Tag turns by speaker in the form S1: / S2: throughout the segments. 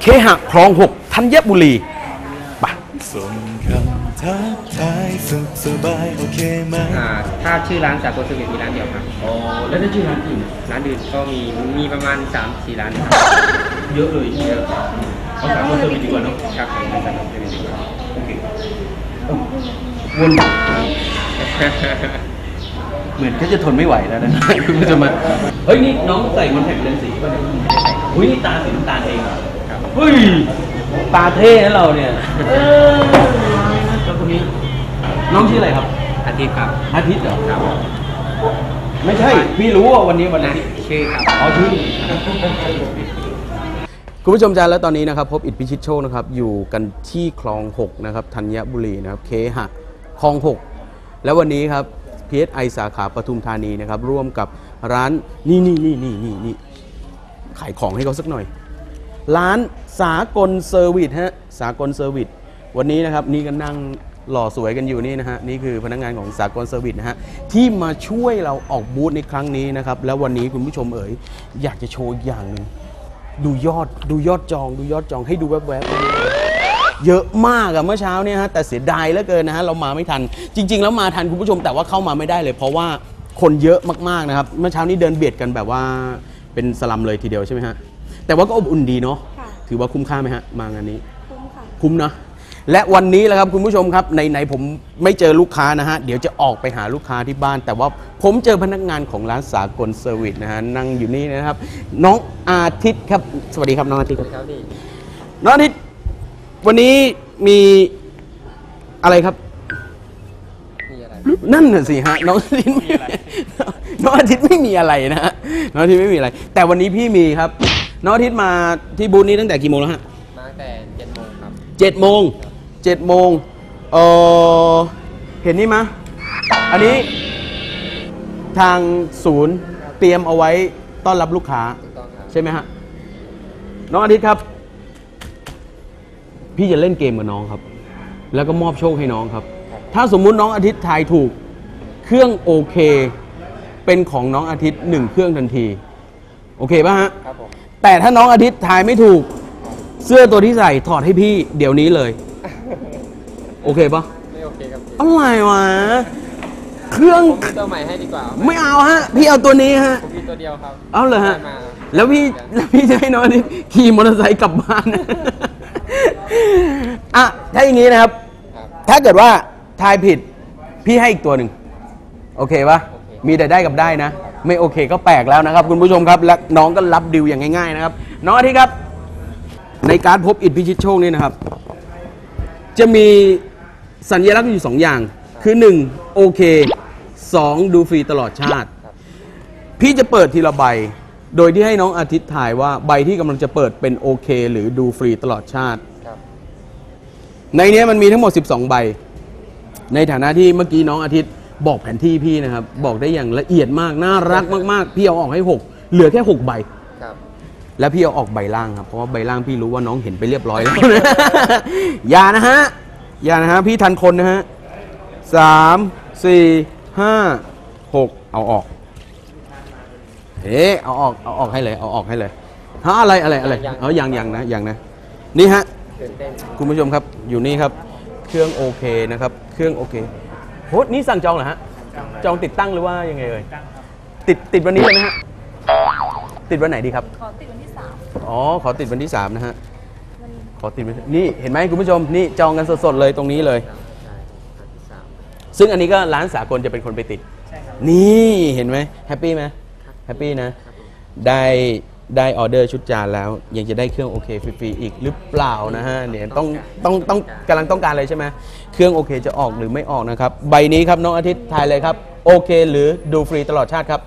S1: เคหะคลองหกธัญบุรีไป
S2: ส่งคำทักทายสุขสบายโอเคไหม
S3: อ่าถ้าชื่อร้านสากลสวีทมีร้านเดียวครับ
S1: อ๋อแล้วได้ชื่อร้านอื่น
S3: ร้านอื่นก็มีมีประมาณ3 4ร้านครับ
S1: เยอะเลยเยอะเอาสามคนเซอร์วิสดีกว่าเนาะ
S3: ครับผมสากลสวีทดีกว่า
S1: โอเคเอ้าวนเหมือนก็จะทนไม่ไหวแล้วนะคุณผู้ชมมาเฮ้ยนี่น้องใส่คอนแทคเลนส์สีป่ะเนี่ยอุ้ยนี่ตาสีน้ำตาลเองเหรอ
S3: ครับ
S1: เฮ้ยตาเท่นะเราเนี่ยเออแล้วคนนี้น้องชื่ออะไรครับ
S3: อาทิตย์ครับ
S1: อาทิตย์เหรอ
S3: ครับ
S1: ไม่ใช่ พี่รู้ว่าวันนี้วันอาทิตย์
S3: ชื่อครับ
S1: อ๋อชื่อคุณผู้ชมจ้าแล้วตอนนี้นะครับ พบอิทพิชิตโชคนะครับ อยู่กันที่คลอง 6 นะครับธัญบุรีนะครับ เคหะคลอง 6 แล้ววันนี้ครับ PSI สาขาปทุมธานีนะครับ ร่วมกับร้านนี่นี่นี่นี่นี่นี่ขายของให้เขาสักหน่อย ร้านสากลเซอร์วิสฮะสากลเซอร์วิสวันนี้นะครับนี่ก็นั่งหล่อสวยกันอยู่นี่นะฮะนี่คือพนักงานของสากลเซอร์วิสนะฮะที่มาช่วยเราออกบูธในครั้งนี้นะครับแล้ววันนี้คุณผู้ชมเอ๋ยอยากจะโชว์อีกอย่างหนึ่งดูยอดดูยอดจอง ดูยอดจองให้ดูแวบๆเยอะมากอะเมื่อเช้าเนี่ยฮะแต่เสียดายเหลือเกินนะฮะเรามาไม่ทัน จริง ๆ แล้วมาทันคุณผู้ชมแต่ว่าเข้ามาไม่ได้เลย เพราะว่าคนเยอะมากๆนะครับเมื่อเช้านี้เดินเบียดกันแบบว่าเป็นสลัมเลยทีเดียวใช่ไหมฮะ แต่ว่าก็อบอุ่นดีเนาะ
S4: ค่ะ
S1: ถือว่าคุ้มค่าไหมฮะมางานนี้
S4: คุ้มค่ะ
S1: คุ้มนะ และวันนี้แหละครับคุณผู้ชมครับในไหนๆผมไม่เจอลูกค้านะฮะ เดี๋ยวจะออกไปหาลูกค้าที่บ้าน แต่ว่าผมเจอพนักงานของร้านสากลเซอร์วิสนะฮะนั่งอยู่นี่นะครับ น้องอาทิตย์ครับสวัสดีครับน้องอาทิตย์ครับ
S3: ครับนี่
S1: น้องอาทิตย์วันนี้มีอะไรครับ
S3: มีอะไร
S1: นั่นน่ะสิฮะน้องอาทิตย์ไม่น้องอาทิตย์ไม่มีอะไรนะฮะน้องอาทิตย์ไม่มีอะไร แต่วันนี้พี่มีครับ น้องอาทิตย์มาที่บูธนี้ตั้งแต่กี่โมงแล้วฮะ
S3: มาตั้งแต่7โมงครับ
S1: เจ็ดโมงเจ็ดโมงเออเห็นนี่มะอันนี้ทางศูนย์เตรียมเอาไว้ต้อนรับลูกค้า
S3: ถูกต้องครับ
S1: ใช่ไหมฮะ น้องอาทิตย์ครับ พี่จะเล่นเกมกับน้องครับ แล้วก็มอบโชคให้น้องครับ ถ้าสมมุติน้องอาทิตย์ทายถูก เครื่องโอเค เป็นของน้องอาทิตย์หนึ่งเครื่องทันที โอเคป่ะฮะ
S3: ครับผม
S1: แต่ถ้าน้องอาทิตย์ทายไม่ถูก เสื้อตัวที่ใส่ถอดให้พี่เดี๋ยวนี้เลย โอเคปะ
S3: ไม่โอเคครับพี่
S1: อะไรวะ เครื่อง
S3: ผมมีตัวใหม่ให้ดีกว่า
S1: ไม่เอาฮะ พี่เอาตัวนี้ฮะ
S3: ผมมีตัวเดียวครับ
S1: เอาเลยฮะ
S3: ได้มา
S1: แล้วพี่แล้วพี่จะให้น้องอาทิตย์ขี่มอเตอร์ไซค์กลับบ้าน อะถ้าอย่างนี้นะครับ
S3: ครับ
S1: ถ้าเกิดว่าทายผิด พี่ให้อีกตัวหนึ่ง โอเคปะ
S3: โอเค
S1: มีแต่ได้กับได้นะ ไม่โอเคก็แปลกแล้วนะครับ คุณผู้ชมครับและน้องก็รับดิวอย่างง่ายๆนะครับน้องอาทิตย์ครับ ในการดพบอิทพิชิตโชคนี่นะครับ จะมีสัญลักษณ์อยู่สองอย่าง คือ1โอเค2ดูฟรีตลอดชาติ พี่จะเปิดทีละใบ โดยที่ให้น้องอาทิตย์ถ่ายว่าใบที่กำลังจะเปิดเป็นโอเค หรือดูฟรีตลอดชาติ
S3: ครับ
S1: ในเนี้ยมันมีทั้งหมด 12 ใบ ในฐานะที่เมื่อกี้น้องอาทิตย์ บอกแผนที่พี่นะครับ บอกได้อย่างละเอียดมาก น่ารักมากๆ พี่เอาออกให้ 6 เหลือแค่6ใบ
S3: ครับ
S1: แล้วพี่เอาออกใบล่างครับ เพราะว่าใบล่างพี่รู้ว่าน้องเห็นไปเรียบร้อยแล้วอย่านะฮะ อย่านะฮะ พี่ทันคนนะฮะสามสี่ห้าหกเอาออก เอ๊ะเอาออก เอาออกให้เลย เอาออกให้เลยฮะอะไรอะไรอะไร
S3: ยัง
S1: เอายังยังนะยังนะ นี่ฮะ
S3: ตื่นเต้น
S1: คุณผู้ชมครับ อยู่นี่ครับ เครื่องโอเคนะครับ เครื่องโอเค โหนี่สั่งจองเหรอฮะ จองติดตั้งหรือว่ายังไงเอ่ย ติดติดวันนี้เลยไหมฮะ ติดวันไหนดีครับ
S4: ขอติดวันที่สาม
S1: อ๋อ ขอติดวันที่ 3 นะฮะ ขอติดวันนี่เห็นไหมคุณผู้ชม นี่จองกันสดๆเลยตรงนี้เลย
S3: ครับใช่ครับที่สาม
S1: ซึ่งอันนี้ก็ร้านสากลจะเป็นคนไปติด นี่เห็นไหมแฮปปี้ไหมแฮปปี้นะ ได้ ได้ออเดอร์ชุดจานแล้ว ยังจะได้เครื่องโอเคฟรีๆอีกหรือเปล่านะฮะเนี่ยต้องต้องต้องกำลังต้องการเลยใช่ไหมเครื่องโอเคจะออกหรือไม่ออกนะครับ ใบนี้ครับน้องอาทิตย์ทายเลยครับโอเค หรือดูฟรีตลอดชาติครับ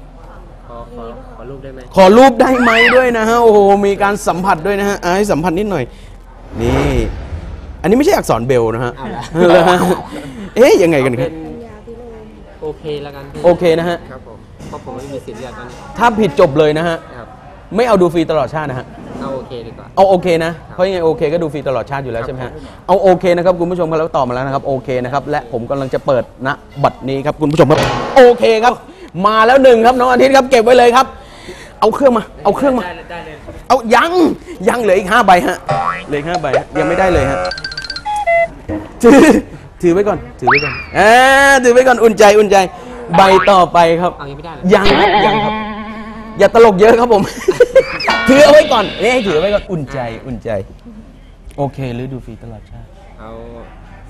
S3: ขอขอขอรูปได้ไหม
S1: ขอรูปได้ไหมด้วยนะฮะโอ้โหมีการสัมผัสด้วยนะฮะอะให้สัมผัสนิดหน่อย นี่ อันนี้ไม่ใช่อักษรเบลนะฮะ
S3: เอาละ
S1: เหรอฮะเอ๊ะยังไงกันค
S3: เป็
S1: รับ
S3: น
S4: ยาพิโรม
S3: โอเคแล้วกันพี่
S1: โอเคนะฮะ
S3: ครับผมเพราะผมไม่มีสิทธิ์เลือกตอนนี้
S1: ถ้าผิดจบเลยนะฮะ
S3: ครับ
S1: ไม่เอาดูฟรีตลอดชาตินะฮะ
S3: เอาโอเคดีกว่า
S1: เอาโอเคนะ เพราะยังไงโอเคก็ดูฟรีตลอดชาติอยู่แล้วใช่ไหมฮะ เอาโอเคนะครับคุณผู้ชมครับแล้วตอบมาแล้วนะครับโอเคนะครับและผมกำลังจะเปิดณบัตรนี้ครับคุณผู้ชมครับโอเคครับ มาแล้วหนึ่งครับน้องอาทิตย์ครับเก็บไว้เลยครับ เอาเครื่องมา เอาเครื่องมา
S3: ได้เลยได้เลย
S1: เอายังยังเหลืออีกห้าใบฮะเหลืออีกห้าใบฮะยังไม่ได้เลยฮะถือถือไว้ก่อน ถือไว้ก่อนอ่าถือไว้ก่อนอุ่นใจอุ่นใจ ใบต่อไปครับ
S3: เอายังไม่ได้เลย
S1: ยังครับยังครับ อย่าตลกเยอะครับผม ถือเอาไว้ก่อนนี่ให้ถือไว้ก่อนอุ่นใจอุ่นใจ โอเคหรือดูฟรีตลอดชาติ
S3: เอา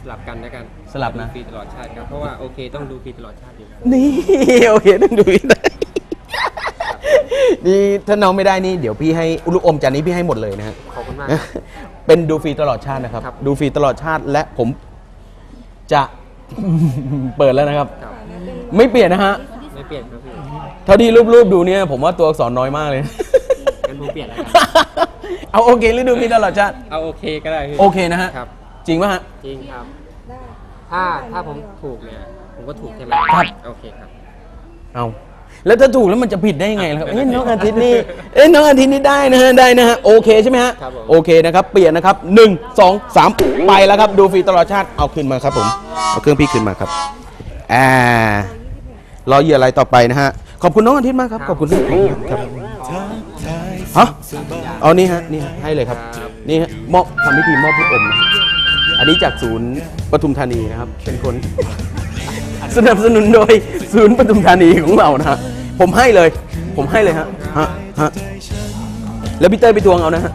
S3: สลับกันแล้วกัน
S1: สลับนะ
S3: ดูฟรีตลอดชาติครับเพราะว่าโอเคต้องดูฟรีตลอดชาติอยู่
S1: นี่โอเคต้องดูได้นี่ถ้าน้องไม่ได้นี่เดี๋ยวพี่ให้ลูกอมจานนี้พี่ให้หมดเลยนะฮะ
S3: ขอบคุณมากครับ
S1: เป็นดูฟรีตลอดชาตินะครับ
S3: ครับ
S1: ดูฟรีตลอดชาติและผมจะ เปิดแล้วนะครับ
S3: ครับ
S1: ไม่เปลี่ยนนะฮะ
S3: ไม่เปลี่ยนครับพี่
S1: เท่าที่รูปๆดูเนี่ยผมว่าตัวอักษรน้อยมากเลย
S3: งั้นผมเปลี่ยนแล้วกัน
S1: เอาโอเคหรือดูฟรีตลอดชาติ
S3: เอาโอเคก็ได้พี่
S1: โอเคนะฮะ
S3: ครับ
S1: จริงป่ะฮะ
S3: จริงครับ
S4: ได้
S3: ถ้าถ้าผมถูกเนี่ย ผมก็ถูกใช่ไหม
S1: ครับ
S3: โอเคครับ
S1: เอาแล้วถ้าถูกแล้วมันจะผิดได้ยังไงล่ะครับเอ้ยน้องอาทิตย์นี่เอ้ยน้องอาทิตย์นี่ได้นะฮะได้นะฮะโอเคใช่ไหมฮะ
S3: ครับผม
S1: โอเคนะครับเปลี่ยนนะครับหนึ่งสองสามไปแล้วครับดูฟรีตลอดชาติเอาขึ้นมาครับผมเอาเครื่องพี่ขึ้นมาครับอ่ารอเหยื่ออะไรต่อไปนะฮะ ขอบคุณน้องอาทิตย์มากครับ ขอบคุณครับครับ
S2: ทักทาย
S1: ฮะ
S2: สบาย
S1: เอานี่ฮะนี่ฮะให้เลยครับ
S3: ครับ
S1: นี่ฮะมอบทำพิธีมอบผู้อมนะอันนี้จากศูนย์ปทุมธานีนะครับ เป็นคน สนับสนุนโดยศูนย์ปทุมธานีของเรานะฮะผมให้เลย ผมให้เลยฮะฮะฮะแล้วพี่เต้ยไปทวงเอานะฮะ